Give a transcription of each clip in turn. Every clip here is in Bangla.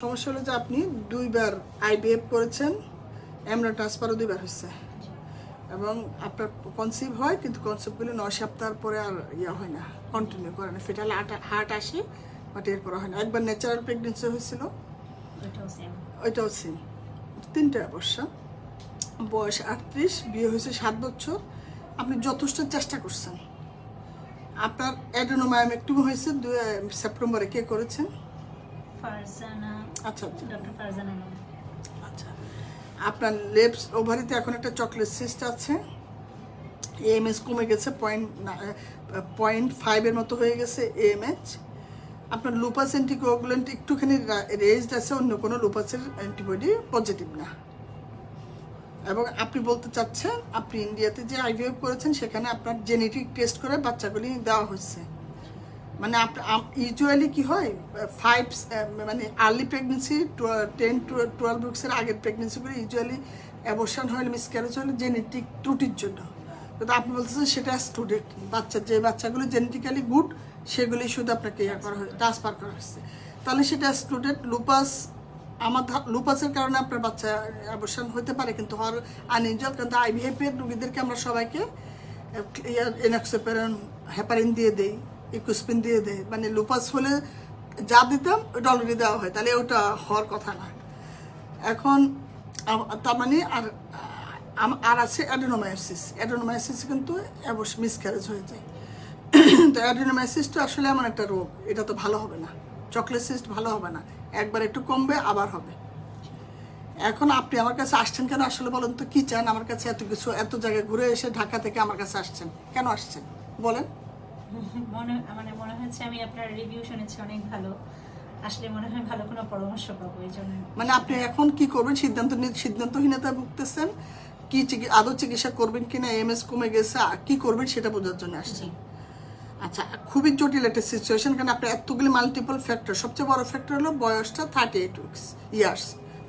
সমস্যা হলো যে আপনি দুইবার আইবিএফ করেছেন এমরা ট্রান্সফারও দুইবার হচ্ছে এবং আপনার কনসিভ হয় কিন্তু কনসেপ্টগুলো নয় সপ্তাহ পরে আর ইয়া হয় না কন্টিনিউ করে না। ফেটাল হার্ট আসে বাট এরপরে হয় না। একবার ন্যাচারাল প্রেগনেন্সি হয়েছিল ওইটাও সেম তিনটা অবশ্য বয়স আটত্রিশ বিয়ে হয়েছে সাত বছর। আপনি যথেষ্ট চেষ্টা করছেন। আপনার অ্যাডেনোমায়ামেক্টুমি হয়েছে দুই সেপ্টেম্বরে কে করেছেন? ফারজানা আচ্ছা আচ্ছা। ডক্টর ফারজানা আচ্ছা। আপনার লেপস ওভারিতে এখন একটা চকলেট সিস্ট আছে। এএমএস কমে গেছে পয়েন্ট পয়েন্ট ফাইভের মতো হয়ে গেছে এএমএচ আপনার লুপাস অ্যান্টিকোগুলেন্ট একটুখানি রেজড আছে অন্য কোনো লুপাসের অ্যান্টিবডি পজিটিভ না। এবং আপনি বলতে চাচ্ছেন আপনি ইন্ডিয়াতে যে আইভিএফ করেছেন সেখানে আপনার জেনেটিক টেস্ট করে বাচ্চাগুলি দেওয়া হচ্ছে মানে ইউজুয়ালি কি হয়? ফাইভ মানে আর্লি প্রেগনেন্সি টেন টুয়েলভ উইক্সের আগের প্রেগনেন্সিগুলো ইউজুয়ালি অ্যাবর্শন হলে মিসক্যারেজ হলে জেনেটিক ত্রুটির জন্য। কিন্তু আপনি বলতেছেন সেটা স্টুডেন্ট বাচ্চা, যে বাচ্চাগুলো জেনেটিক্যালি গুড সেগুলি শুধু আপনাকে ইয়ে করা হয়েছে ট্রান্সফার করা হচ্ছে তাহলে সেটা স্টুডেন্ট লুপাস আমার লুপাসের কারণে আপনার বাচ্চা অ্যাবর্শন হতে পারে কিন্তু হওয়ার আনইউজুয়াল কিন্তু আইভিএফের রুগীদেরকে আমরা সবাইকে এনাক্সোপেরন হেপারিন দিয়ে দেই। ইকুসপিন দিয়ে দেয় মানে লুপাস হলে যা দিতাম, ওটা অলরেডি দেওয়া হয়। তাহলে ওটা হওয়ার কথা না। এখন তার মানে আর আর আছে অ্যাডেনোমায়োসিস অ্যাডেনোমায়োসিস কিন্তু অবশ্য মিসক্যারেজ হয়ে যায়। তো অ্যাডেনোমায়োসিস তো আসলে এমন একটা রোগ। এটা তো ভালো হবে না। চকলেট সিস্ট ভালো হবে না। একবার একটু কমবে, আবার হবে। এখন আপনি আমার কাছে আসছেন কেন আসলে বলেন তো? কি চান? আমার কাছে এত কিছু, এত জায়গায় ঘুরে এসে ঢাকা থেকে আমার কাছে আসছেন। কেন আসছেন? বলেন। মনে মানে মনে হচ্ছে আমি আপনার রিভিউ শুনেছি অনেক ভালো। আসলে মনে হয় ভালো কোনো পরামর্শ পাবো এই জন্য। মানে আপনি এখন কি করবেন? সিদ্ধান্ত সিদ্ধান্তহীনতায় ভুগতেছেন? কি আদৌ চিকিৎসা করবেন কিনা? এমএস কমে গেছে আর কি করবেন সেটা বোঝার জন্য আসছেন আচ্ছা খুবই জটিল একটা সিচুয়েশন কারণ আপনার এতগুলি মাল্টিপল ফ্যাক্টর সবচেয়ে বড় ফ্যাক্টর হলো বয়সটা থার্টি এইট উইক্স ইয়ার্স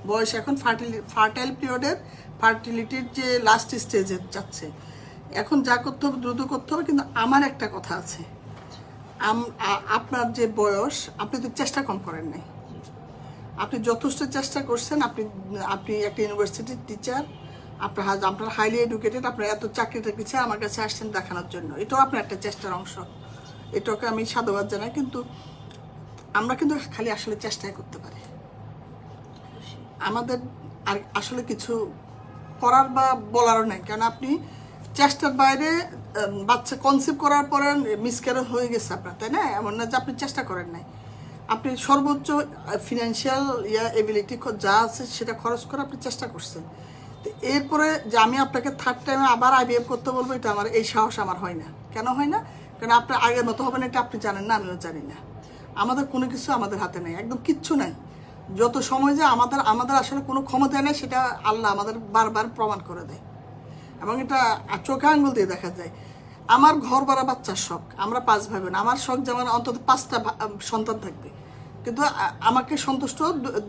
বয়স এখন ফার্টিলি ফার্টাইল পিরিয়ডের ফার্টিলিটির যে লাস্ট স্টেজে যাচ্ছে। এখন যা করতে হবে দ্রুত করতে হবে, কিন্তু আমার একটা কথা আছে। আপনার যে বয়স, আপনি তো চেষ্টা কম করেন নাই। আপনি যথেষ্ট চেষ্টা করছেন, আপনি আপনি একটা ইউনিভার্সিটির টিচার আপনার আপনার হাইলি এডুকেটেড আপনার এত চাকরি টাকরি ছেড়ে আমার কাছে আসছেন দেখানোর জন্য। এটাও আপনার একটা চেষ্টার অংশ। এটাকে আমি সাধুবাদ জানাই, কিন্তু আমরা কিন্তু খালি আসলে চেষ্টাই করতে পারি। আমাদের আর আসলে কিছু করার বা বলারও নাই। কারণ আপনি চেষ্টার বাইরে বাচ্চা কনসিভ করার পরে মিসক্যারেজ হয়ে গেছে আপনার, তাই না? এমন না যে আপনি চেষ্টা করেন নাই। আপনি সর্বোচ্চ ফিনান্সিয়াল ইয়া এবিলিটি যা আছে সেটা খরচ করে আপনি চেষ্টা করছেন। তো এরপরে যে আমি আপনাকে থার্ড টাইমে আবার আইবিএফ করতে বলব, এটা আমার, এই সাহস আমার হয় না। কেন হয় না? কারণ আপনার আগের মতো হবে না এটা আপনি জানেন না, আমিও জানি না। আমাদের কোনো কিছু আমাদের হাতে নেই, একদম কিচ্ছু নাই। যত সময় যে আমাদের আমাদের আসলে কোনো ক্ষমতা নেই, সেটা আল্লাহ আমাদের বারবার প্রমাণ করে দেয়। এবং এটা চোখে আঙ্গুল দিয়ে দেখা যায়। আমার ঘর বাড়া বাচ্চার শখ আমরা পাঁচ ভাই বোন আমার শখ যেমন অন্তত পাঁচটা সন্তান থাকবে। কিন্তু আমাকে সন্তুষ্ট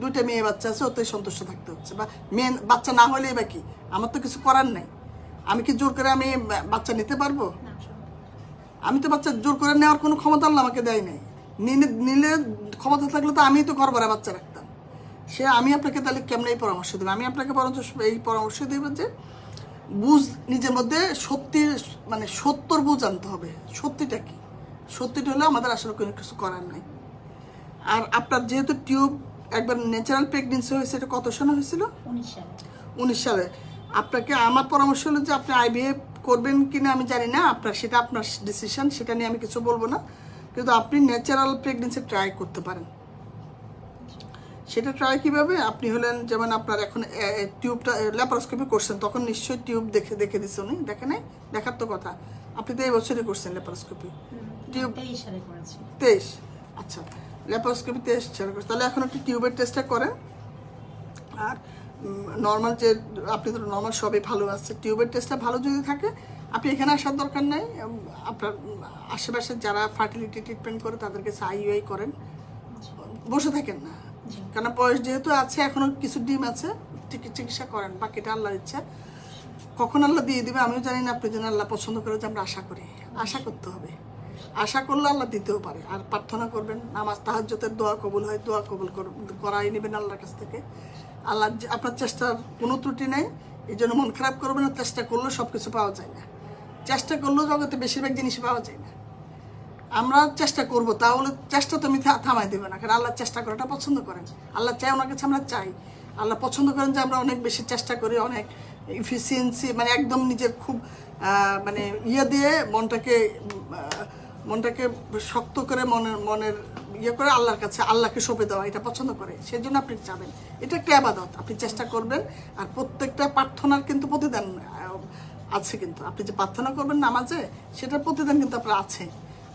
দুইটা মেয়ে বাচ্চা আছে ওতেই সন্তুষ্ট থাকতে হচ্ছে। বা মেয়ে বাচ্চা না হলেই বা কি? আমার তো কিছু করার নাই। আমি কি জোর করে আমি বাচ্চা নিতে পারব? আমি তো বাচ্চা জোর করে নেওয়ার কোনো ক্ষমতা আল্লাহ আমাকে দেয় নাই। নিলে নিলে ক্ষমতা থাকলে তো আমিই তো ঘর ভরা বাচ্চা রাখতাম। সে আমি আপনাকে তাহলে কেমন এই পরামর্শ দেবো আমি আপনাকে বরঞ্চ এই পরামর্শ দেবো যে বুঝ নিজের মধ্যে সত্যি মানে সত্যর বুঝ আনতে হবে। সত্যিটা কি? সত্যিটা হলে আমাদের আসলে কোনো কিছু করার নাই। আর আপনার যেহেতু টিউব একবার ন্যাচারাল প্রেগনেন্সি হয়েছে এটা কত সনে হয়েছিল? উনিশ সালে। আপনাকে আমার পরামর্শ হলো যে আপনি আইভিএফ করবেন কিনা আমি জানি না। আপনার সেটা আপনার ডিসিশন সেটা নিয়ে আমি কিছু বলব না। কিন্তু আপনি ন্যাচারাল প্রেগনেন্সি ট্রাই করতে পারেন। সেটা ট্রাই কীভাবে? আপনি হলেন যেমন আপনার এখন টিউবটা ল্যাপারোস্কোপি করছেন তখন নিশ্চয়ই টিউব দেখে দেখে দিচ্ছে উনি দেখে নাই? দেখার তো কথা। আপনি তো এই বছরই করছেন ল্যাপারোস্কোপি টিউব- তেইশ সালে আচ্ছা ল্যাপারোস্কোপি তেইশ ছেড়ে করছে তাহলে এখন একটু টিউবের টেস্টটা করেন। আর নর্মাল যে আপনি তো নর্মাল সবই ভালো আছে টিউবের টেস্টটা ভালো যদি থাকে আপনি এখানে আসার দরকার নেই। আপনার আশেপাশে যারা ফার্টিলিটি ট্রিটমেন্ট করে তাদের কাছে আইইউআই করেন বসে থাকেন না। কারণ বয়স যেহেতু আছে, এখনও কিছু ডিম আছে, চিকি- চিকিৎসা করেন, বাকিটা আল্লাহর ইচ্ছা। কখন আল্লাহ দিয়ে দিবে আমিও জানি না আপনি যেন আল্লাহ পছন্দ করে যে আমরা আশা করি। আশা করতে হবে। আশা করলে আল্লাহ দিতেও পারে। আর প্রার্থনা করবেন, নামাজ তাহাজ্জতের দোয়া কবুল হয়, দোয়া কবুল কর- করাই নেবেন আল্লাহর কাছ থেকে। আল্লাহ আপনার চেষ্টার কোনো ত্রুটি নেই, এই জন্য মন খারাপ করবেন চেষ্টা করলেও সব কিছু পাওয়া যায় না। চেষ্টা করলেও জগতে বেশিরভাগ জিনিস পাওয়া যায় না। আমরা চেষ্টা করব, তাহলে চেষ্টা তুমি থামাই দেবে না, কারণ আল্লাহ চেষ্টা করাটা পছন্দ করেন। আল্লাহ চাই ওনার কাছে আমরা চাই। আল্লাহ পছন্দ করেন যে আমরা অনেক বেশি চেষ্টা করি, অনেক ইফিসিয়েন্সি মানে একদম নিজের খুব মানে ইয়ে দিয়ে মনটাকে মনটাকে শক্ত করে মনের মনের ইয়ে করে আল্লাহর কাছে, আল্লাহকে সঁপে দেওয়া, এটা পছন্দ করে। সেই জন্য আপনি চাবেন। এটা একটা আবাদত, আপনি চেষ্টা করবেন, আর প্রত্যেকটা প্রার্থনার কিন্তু প্রতিদান আছে কিন্তু। আপনি যে প্রার্থনা করবেন নামাজে, সেটার প্রতিদান কিন্তু আপনার আছে।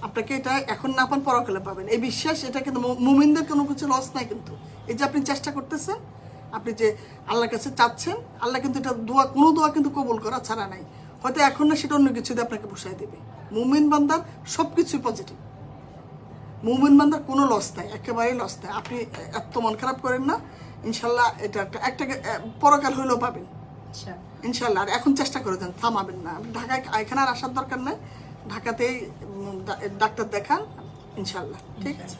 আপনাকে এটা এখন না পান পরকালে পাবেন। এই বিশ্বাস এটা কিন্তু মুমিনদের কোনো কিছু লস নাই কিন্তু। এই যে আপনি চেষ্টা করতেছেন আপনি যে আল্লাহর কাছে চাচ্ছেন আল্লাহ কিন্তু এটা দোয়া কোনো দোয়া কিন্তু কবুল করা ছাড়া নাই। হয়তো এখন না সেটা অন্য কিছু দিয়ে আপনাকে বসাই দেবে। মুমিন বান্দার সব কিছুই পজিটিভ মুমিন বান্দার কোনো লস নাই একেবারেই লস নাই। আপনি এত মন খারাপ করেন না ইনশাল্লাহ এটা একটা একটা পরকাল হইলেও পাবেন। আচ্ছা। ইনশাল্লাহ আর এখন চেষ্টা করে দেন থামাবেন না। ঢাকায় এখানে আর আসার দরকার নেই। ঢাকাতেই ডাক্তার দেখান ইনশাল্লাহ ঠিক আছে?